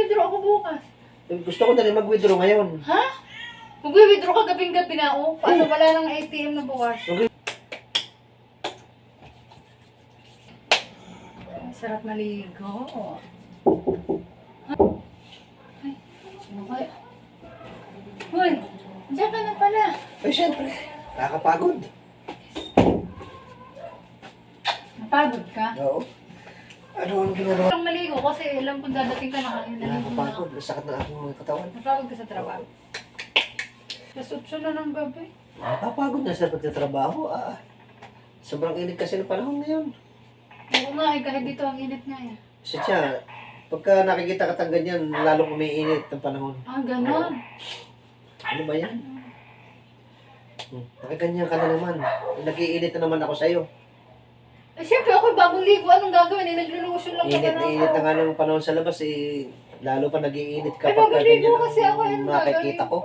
Mag-withdraw ako bukas. Eh, Gusto ko na rin mag-withdraw ngayon. Ha? Mag-withdraw ka gabing-gabi na ako. Kaso wala nang ATM na bukas. Okay. Ang sarap maligo. Ay, kaya? Hoy, diyan ka na pala. Eh, syempre. Nakakapagod. Napagod ka? Oo. Ano ang ginagawa? Parang maligo kasi alam kong dadating ka na kayo. Nakakapagod. Sakit na aking mga katawan. Napagod ka sa trabaho. Tapos 8 na ng gabi. Nakakapagod na sa pagtatrabaho. Ah, sobrang init kasi ng panahon ngayon. Oo nga eh, kahit dito ang init nga eh. Sadya, pagka nakikita ka ng ganyan, lalong umiinit ng panahon. Ah, ganon. Ano ba yan? Hmm. Nakaganyan ka na naman. Nag-iinit na naman ako sa'yo. Eh, siyempre ako bagong ligo. Anong gagawin? Eh, Init na init na nga ng panahon sa labas eh. Lalo pa nag-iinit Eh, kapag ligo ganyan kasi ako. ang nakikita ko.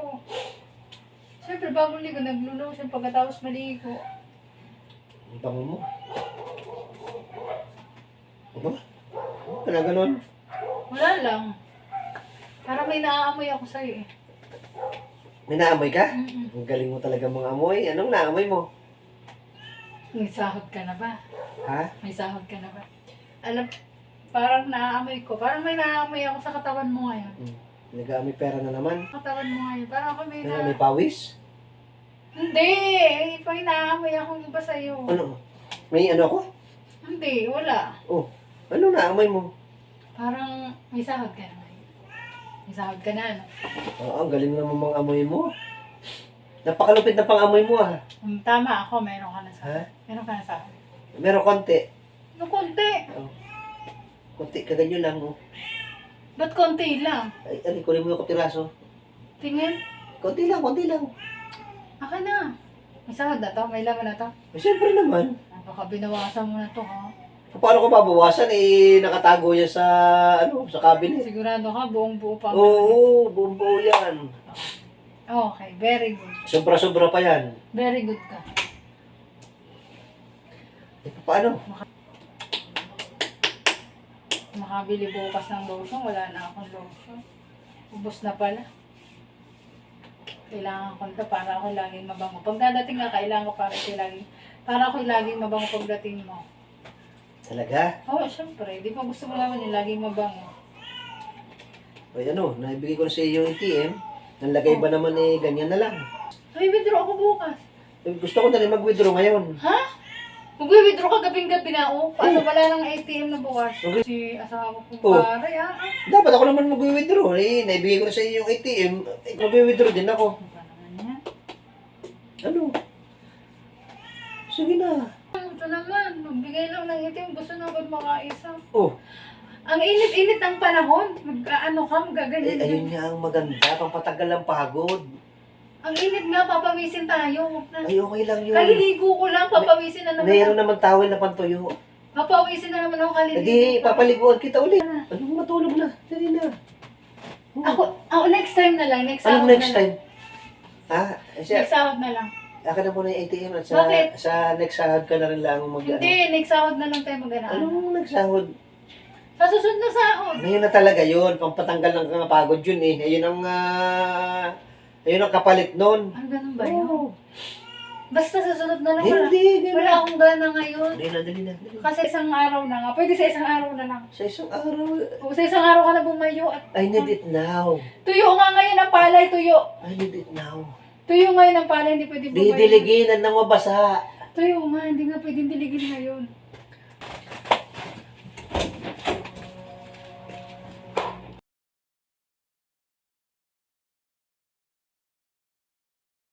Siyempre, bagong ligo. Naglulution pagkatapos maligo. Ang bango mo. Ano? Ano ganon? Wala lang. Para may naaamoy ako sa'yo eh. May naamoy ka? Mm-mm. Ang galing mo talaga mga amoy. Anong naamoy mo? May sahod ka na ba? Ha? May sahod ka na ba? Alam, parang naaamoy ko. Parang may naaamoy ako sa katawan mo ngayon. Hmm. Nag-aamoy pera na naman. Katawan mo ngayon. Parang ako may na... may pawis? Hindi! May naaamoy akong iba sa'yo. Ano? May ano ako? Hindi, wala. Oh. Ano naamoy mo? Parang may sahod ka na. May sahod ka na, ano? Oo, ang galing naman mga amoy mo. Napakalupit na pang amoy mo ah. Kung tama ako, meron ka na Ha? sahod. Meron ka na sahod. Meron konti. No, konti. Oh. Konti, kaganyo lang oh. Ba't konti lang? Ay, ano, kunin mo yung kapiraso. Tingin. Konti lang, konti lang. Aka na. May sahod na to? May laman na to? Eh, Siyempre naman. Baka binawasan mo na to, ha? Paano ko babawasan eh, nakatago yan sa, ano, sa cabinet. Sigurado ka, buong buo pa. Oo, buong buo yan. Okay, very good. Sobra-sobra pa yan. Very good ka. Eh, paano? Makabili bukas ng lotion, wala na akong lotion. Ubus na pala. Kailangan ko ito para ako laging mabango. Pag dadating na, kailangan ko para ito laging, para ako laging mabango pagdating mo. Talaga? Oo, oh, syempre. Di ba gusto mo naman yung laging mabango? Ay ano, naibigay ko na sa iyo yung ATM. Nalagay ba naman eh, ganyan na lang. Ay, withdraw ako bukas. Eh, Gusto ko na rin mag-withdraw ngayon. Ha? Mag-withdraw ka gabing-gabi na ako. Kaso wala nang ATM na bukas. Okay. Si asawa ko Oh. pare, ah. ah. Dapat ako naman mag-withdraw. Eh, naibigay ko na sa iyo yung ATM. Eh, mag-withdraw din ako. Ano ba naman yan? Ano? Sige na. Ito naman, magbigay lang ng ATM. Gusto na agad makaisa. Oh, Ang init-init ng panahon. Mag, ano ka, eh, magaganyan. ayun nga ang maganda. Pampatagal ang pagod. Ang init nga, papawisin tayo. Huwag na. Ay, okay lang yun. Kaliligo ko lang, papawisin na naman. Mayroon naman tawel na pantuyo. Papawisin na naman ako kaliligo. di, ko. papaliguan kita ulit. Anong matulog na? Dali na. Ako, ako next time na lang. Next Anong sahod next na time? Ah, siya, Next sahod na lang. akin na muna yung ATM at sa, Bakit? sa next sahod ka na rin lang mag Hindi, next sahod na lang tayo mag-anaan. Anong nagsahod? Sa susunod na sahod. Ngayon na talaga yun. Pampatanggal ng mga pagod yun eh. Ayun ang, ah, ayun ang kapalit nun. Ah, ganun ba yun? Oo. Basta sa sunod na lang. Wala, Hindi, wala gano'n. akong gana ngayon. Dali na, dali na. dali na. Kasi isang araw na nga. Pwede sa isang araw na lang. Sa isang araw, O sa isang araw ka na bumayo at I need it now. tuyo nga ngayon ang palay, tuyo. I need it now. Tuyo ngayon ang palay, hindi pwede bumayo. Didiliginan ng mabasa. Tuyo nga, hindi nga pwedeng diligin ngayon.